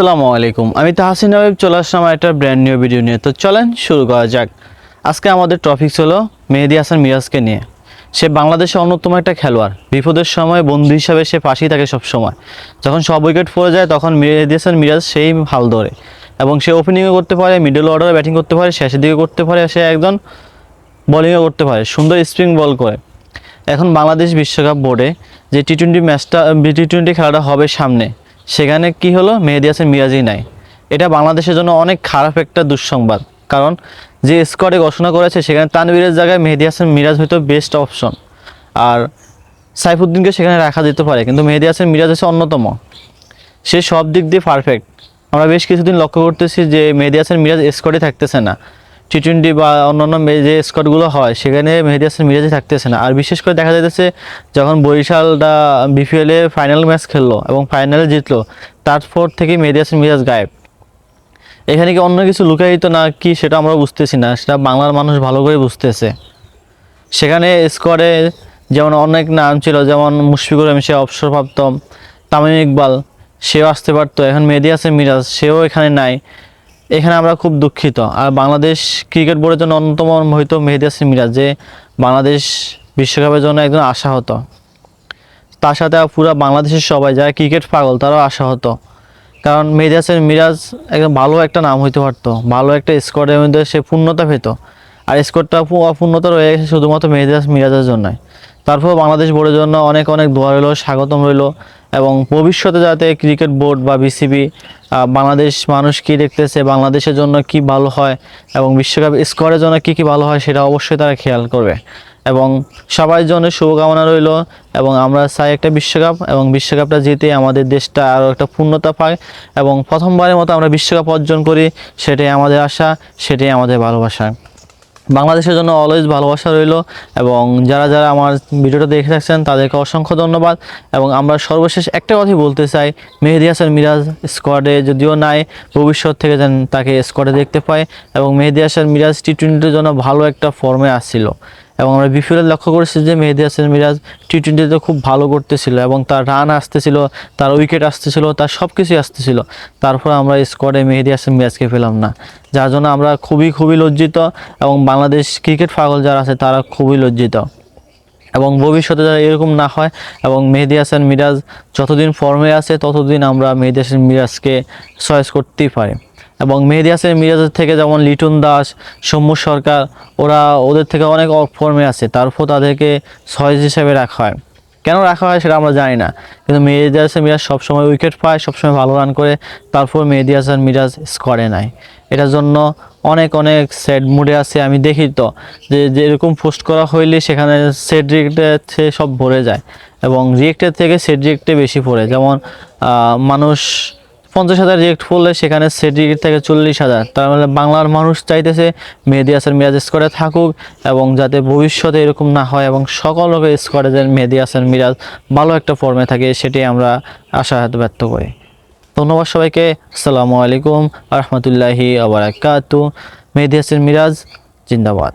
আসসালামু আলাইকুম। আমি তাহসিন আবেব, চলে আসলাম একটা ব্র্যান্ড নিউ ভিডিও নিয়ে। তো চলেন, শুরু করা যাক। আজকে আমাদের টপিক হলো মেহেদি হাসান মিরাজকে নিয়ে। সে বাংলাদেশের অন্যতম একটা খেলোয়াড়। বিপদের সময় বন্ধু হিসাবে সে পাশেই থাকে সবসময়। যখন সব উইকেট পড়ে যায়, তখন মেহেদি হাসান মিরাজ সেই হাল ধরে। এবং সে ওপেনিংও করতে পারে মিডল অর্ডারে ব্যাটিং করতে পারে, শেষের দিকে করতে পারে, সে একজন বোলিংও করতে পারে। সুন্দর স্প্রিং বল করে। এখন বাংলাদেশ বিশ্বকাপ বোর্ডে যে টি টোয়েন্টি ম্যাচটা টি টোয়েন্টি খেলাটা হবে সামনে সেখানে কি হলো? মেহেদি হাসান মিরাজই নাই। এটা বাংলাদেশের জন্য অনেক খারাপ একটা দুঃসংবাদ। কারণ যে স্কোয়াডে ঘোষণা করেছে, সেখানে তানবীরের জায়গায় মেহেদি হাসান মিরাজ হয়তো বেস্ট অপশন আর সাইফুদ্দিনকে সেখানে রাখা যেতে পারে, কিন্তু মেহেদি হাসান মিরাজ হচ্ছে অন্যতম। সে সব দিক দিয়ে পারফেক্ট আমরা বেশ কিছুদিন লক্ষ্য করতেছি যে মেহেদি হাসান মিরাজ স্কোয়াডে থাকতেছে না। টি টোয়েন্টি বা অন্যান্য যে স্কোয়াডগুলো হয়, সেখানে মেহেদি হাসান মিরাজই থাকতেছে না। আর বিশেষ করে দেখা যাইতেছে, যখন বরিশালটা বিপিএলে ফাইনাল ম্যাচ খেললো এবং ফাইনালে জিতলো, তারপর থেকে মেহেদি হাসান মিরাজ গায়েব। এখানে কি অন্য কিছু লুকায়িত না কি সেটা আমরা বুঝতেছি না, সেটা বাংলার মানুষ ভালো করে বুঝতেছে। সেখানে স্কোয়াডে যেমন অনেক নাম ছিল, যেমন মুশফিকুর রহিম, সে অবসরপ্রাপ্ত, তামিম ইকবাল, সেও আসতে পারতো। এখন মেহেদি হাসান মিরাজ, সেও এখানে নাই। এখানে আমরা খুব দুঃখিত। আর বাংলাদেশ ক্রিকেট বোর্ডের জন্য অন্যতম হয়তো মেহেদি মিরাজ, যে বাংলাদেশ বিশ্বকাপের জন্য একজন আশা হতো তার সাথে পুরো বাংলাদেশের সবাই, যারা ক্রিকেট পাগল, তারাও আশা হতো কারণ মেহেদি মিরাজ একদম ভালো একটা নাম হইতে পারতো। ভালো একটা স্কোয়াডের মধ্যে সে পূর্ণতা পেত। আর স্কোয়াডটা অপূর্ণতা রয়ে গেছে শুধুমাত্র মেহেদি মিরাজের জন্যই। তারপর বাংলাদেশ বোর্ডের জন্য অনেক অনেক দোয়া রইল, স্বাগতম রইল। এবং ভবিষ্যতে যাতে ক্রিকেট বোর্ড বা বিসিবি বাংলাদেশ মানুষ কি দেখতেছে, বাংলাদেশের জন্য কি ভালো হয় এবং বিশ্বকাপ স্কোয়ারের জন্য কি কি ভালো হয় সেটা অবশ্যই তারা খেয়াল করবে। এবং সবার জন্য শুভকামনা রইল এবং আমরা চাই একটা বিশ্বকাপ এবং বিশ্বকাপটা জিতে আমাদের দেশটা আরও একটা পূর্ণতা পায় এবং প্রথমবারের মতো আমরা বিশ্বকাপ অর্জন করি, সেটাই আমাদের আশা, সেটাই আমাদের ভালোবাসা। বাংলাদেশের জন্য অলওয়েজ ভালোবাসা রইল এবং যারা যারা আমার ভিডিওটা দেখে থাকছেন, তাদেরকে অসংখ্য ধন্যবাদ এবং আমরা সর্বশেষ একটা কথাই বলতে চাই, মেহেদি হাসান মিরাজ স্কোয়াডে যদিও নাই, ভবিষ্যৎ থেকে যেন তাকে স্কোয়াডে দেখতে পায় এবং মেহেদি হাসান মিরাজ টি টোয়েন্টির জন্য ভালো একটা ফর্মে আসছিল। এবং আমরা বিপিএলে লক্ষ্য করেছি যে মেহেদি হাসান মিরাজ টি টোয়েন্টিতে খুব ভালো করতেছিল এবং তার রান আসতেছিল, তার উইকেট আসতেছিল, তার সব কিছুই আসতেছিল। তারপর আমরা স্কোয়াডে মেহেদি হাসান মিরাজকে পেলাম না। যার জন্য আমরা খুবই খুবই লজ্জিত এবং বাংলাদেশ ক্রিকেট পাগল যারা আছে তারা খুবই লজ্জিত। এবং ভবিষ্যতে যারা এরকম না হয় এবং মেহেদি হাসান মিরাজ যতদিন ফর্মে আছে, ততদিন আমরা মেহেদি হাসান মিরাজকে চয়েস করতেই পারি। এবং মেহেদি হাসান মিরাজের থেকে যেমন লিটন দাস, সৌম্য সরকার, ওরা ওদের থেকে অনেক ফর্মে আছে। তারপর তাদেরকে চয়েস হিসেবে রাখা হয়। কেন রাখা হয় সেটা আমরা জানি না। কিন্তু মেহেদি হাসান মিরাজ সবসময় উইকেট পায়, সবসময় ভালো রান করে। তারপর মেহেদি হাসান মিরাজ স্কোয়ারে নাই। এটার জন্য অনেক অনেক স্যাড মুডে আছে। আমি দেখি তো যে যেরকম পোস্ট করা হইলে সেখানে সেট রিয়েক্টে সব ভরে যায়। এবং রিয়েক্টের থেকে সেট রিয়েক্টে বেশি পড়ে। যেমন মানুষ পঞ্চাশ হাজার রিয়েক্ট করলে সেখানে সেট রিয়েক্ট থেকে চল্লিশ হাজার। তার মানে বাংলার মানুষ চাইতেছে মেহেদি হাসান মিরাজ স্কোয়ারে থাকুক এবং যাতে ভবিষ্যতে এরকম না হয় এবং সকল লোকের স্কোয়ারে যেন মেহেদি হাসান, মিরাজ ভালো একটা ফর্মে থাকে সেটি আমরা আশা ব্যক্ত করি। ধন্যবাদ সবাইকে। আসসালামু আলাইকুম রহমতুল্লাহি আবরাকাতু মেহেদি হাসান, মিরাজ জিন্দাবাদ।